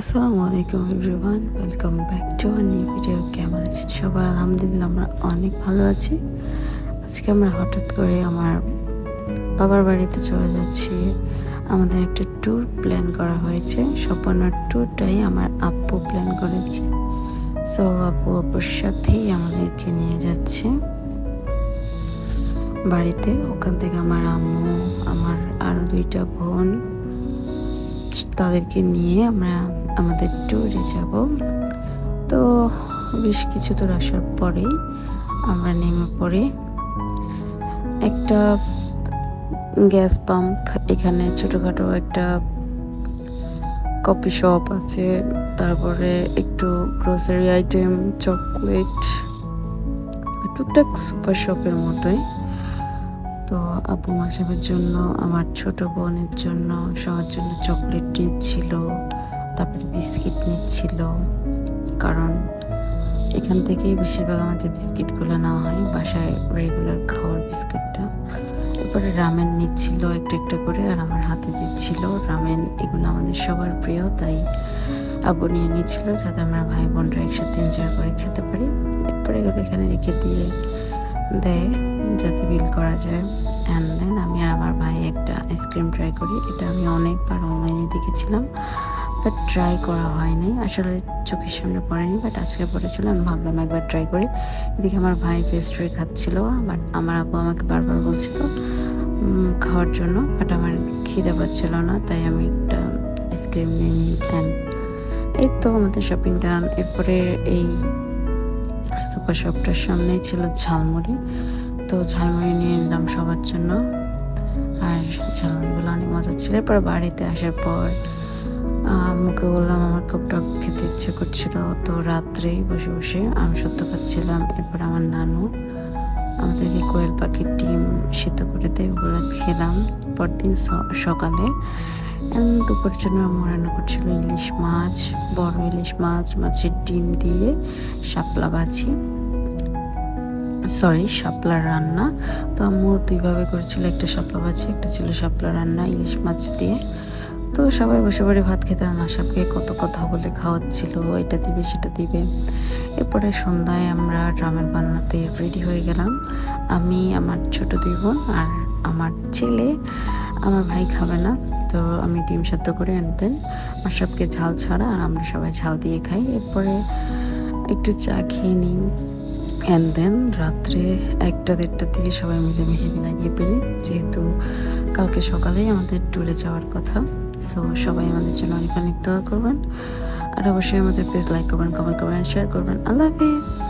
আসসালামু আলাইকুম everyone, welcome back to our new video. কেমন আছেন সবাই? আলহামদুলিল্লাহ, আমরা অনেক ভালো আছি। আজকে আমরা হঠাৎ করে আমার বাবার বাড়িতে চলে যাচ্ছি। আমাদের একটা ট্যুর প্ল্যান করা হয়েছে। সম্পূর্ণ ট্যুরটাই আমার আব্বু প্ল্যান করেছে। সো আপু আব্বুর সাথেই আমাদেরকে নিয়ে যাচ্ছে। বাড়িতে, ওখান থেকে আমার আম্মু, আমার আরও দুইটা বোন। তাদেরকে নিয়ে আমরা আমাদের ট্যুরে যাব। তো বেশ কিছু দূর আসার পরেই আমরা নেমে পড়ে। একটা গ্যাস পাম্প এখানে ছোটোখাটো একটা কফি শপ আছে। তারপরে একটু গ্রোসারি আইটেম চকলেট টুকটাক সুপার শপের মতোই। তো আব্বু মাসাবের জন্য, আমার ছোট বোনের জন্য, সবার জন্য চকলেট নিচ্ছিল, তারপরে বিস্কিট নিচ্ছিল। কারণ এখান থেকেই বেশিরভাগ আমাদের বিস্কিটগুলো নেওয়া হয়, বাসায় রেগুলার খাওয়ার বিস্কিটটা এরপরে রামেন নিচ্ছিল একটা একটা করে, আর আমার হাতে দিচ্ছিল। রামেন এগুলো আমাদের সবার প্রিয়, তাই আব্বু নিয়ে নিচ্ছিল, যাতে আমরা ভাই বোনরা একসাথে এনজয় করে খেতে পারি। এরপরে এগুলো এখানে রেখে দিয়ে দেয় যাতে বিল করা যায়। অ্যান্ড দেন আমি আর আমার ভাই একটা আইসক্রিম ট্রাই করি। এটা আমি অনেকবার অনলাইনে দেখেছিলাম বাট ট্রাই করা হয়নি আসলে চোখের সামনে পড়েনি বাট আজকে পড়েছিল। আমি ভাবলাম একবার ট্রাই করি। এদিকে আমার ভাই পেস্ট্রি খাচ্ছিল বাট আমার আব্বু আমাকে বারবার বলছিল খাওয়ার জন্য। বাট আমার খিদে পাচ্ছিল না, তাই আমি একটা আইসক্রিম নিয়ে নিই। এই তো আমাদের শপিং ডান এরপরে এই সুপার শপটার সামনেই ছিল ঝালমুড়ি। তো ঝালমুড়ি নিয়ে নিলাম সবার জন্য। আর ঝালমুড়িগুলো অনেক মজা ছিল। এরপর বাড়িতে আসার পর মুখে বললাম, আমার খুব টক খেতে ইচ্ছে করছিল। তো রাত্রেই বসে বসে আমি সত্য খাচ্ছিলাম। এরপর আমার নানু আমাদেরকে কোয়েল পাখির ডিম সিদ্ধ করে দেয় ওগুলো খেলাম। পরদিন সকালে দুপুরের জন্য আম্মু রান্না করছিল ইলিশ মাছ, বড় ইলিশ মাছ, মাছের ডিম দিয়ে শাপলা ভাজি। সরি শাপলা রান্না। তো আম্মু দুইভাবে করেছিল, একটা শাপলা ভাজি, একটা ছিল শাপলা রান্না, ইলিশ মাছ দিয়ে। তো সবাই বসে বসে ভাত খেতে আমার সবকে কত কথা বলে খাওয়াচ্ছিল, এটা দিবে, সেটা দিবে। এরপরে সন্ধ্যায় আমরা ড্রামের বান্নাতে রেডি হয়ে গেলাম। আমি, আমার ছোট দুই বোন আর আমার ছেলে, আমার ভাই খাবে না। তো আমি ডিম সেদ্ধ করে আনতেন সবকে ঝাল ছাড়া আর আমরা সবাই ঝাল দিয়ে খাই। এরপরে একটু চা খেয়ে নিই অ্যান্ড দেন রাত্রে একটা দেড়টার দিকে সবাই মিলে মেহেদি লাগিয়ে পেরে যেহেতু কালকে সকালেই আমাদের ট্যুরে যাওয়ার কথা সো সবাই আমাদের জন্য অনেক অনেক দোয়া করবেন। আর অবশ্যই আমাদের পেজ লাইক করবেন কমেন্ট করবেন শেয়ার করবেন। আল্লাহ হাফিজ!